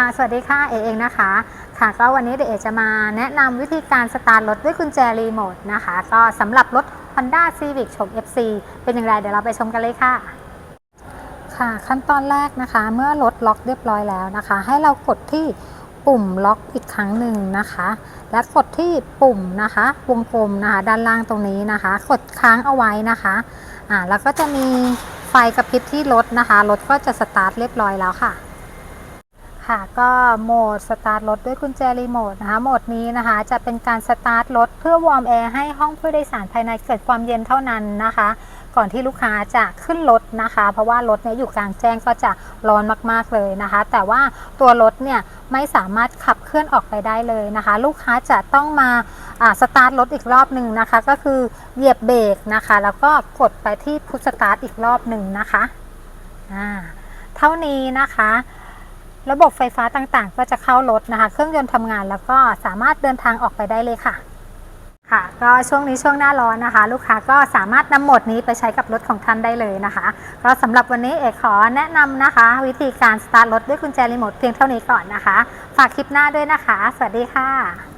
ค่ะ สวัสดีค่ะ เอเองนะคะ ค่ะ ก็วันนี้เดี๋ยวเอจะมาแนะนำวิธีการสตาร์ทรถด้วยกุญแจรีโมทนะคะ ก็สำหรับรถ Honda Civic โฉม FC เป็นอย่างไร เดี๋ยวเราไปชมกันเลยค่ะ ค่ะ ขั้นตอนแรกนะคะ เมื่อรถล็อกเรียบร้อยแล้วนะคะ ให้เรากดที่ปุ่มล็อกอีกครั้งหนึ่งนะคะ และกดที่ปุ่มนะคะ วงกลมนะคะ ด้านล่างตรงนี้นะคะ กดค้างเอาไว้นะคะ อ่า แล้วก็จะมีไฟกระพริบที่รถนะคะ รถก็จะสตาร์ทเรียบร้อยแล้วค่ะ ค่ะก็โหมดสตาร์ทรถด้วยกุญแจรีโมทนะคะโหมดนี้นะคะจะเป็นการสตาร์ทรถเพื่อวอร์มแอร์ให้ห้องผู้โดยสารภายในเกิดความเย็นเท่านั้นนะคะ ก่อนที่ลูกค้าจะขึ้นรถนะคะ เพราะว่ารถเนี่ยอยู่กลางแจ้งก็จะร้อนมากๆเลยนะคะ แต่ว่าตัวรถเนี่ยไม่สามารถขับเคลื่อนออกไปได้เลยนะคะ ลูกค้าจะต้องมาสตาร์ทรถอีกรอบหนึ่งนะคะ ก็คือเหยียบเบรกนะคะ แล้วก็กดไปที่พุชสตาร์ทอีกรอบหนึ่งนะคะอ่าเท่านี้นะคะ ระบบไฟฟ้าต่างๆ ก็จะเข้ารถนะคะ เครื่องยนต์ทำงานแล้วก็สามารถเดินทางออกไปได้เลยค่ะ ค่ะ ก็ช่วงนี้ช่วงหน้าร้อนนะคะ ลูกค้าก็สามารถนำโหมดนี้ไปใช้กับรถของท่านได้เลยนะคะ ก็สำหรับวันนี้เอกขอแนะนำนะคะ วิธีการสตาร์ทรถด้วยกุญแจรีโมทเพียงเท่านี้ก่อนนะคะ ฝากคลิปหน้าด้วยนะคะ สวัสดีค่ะ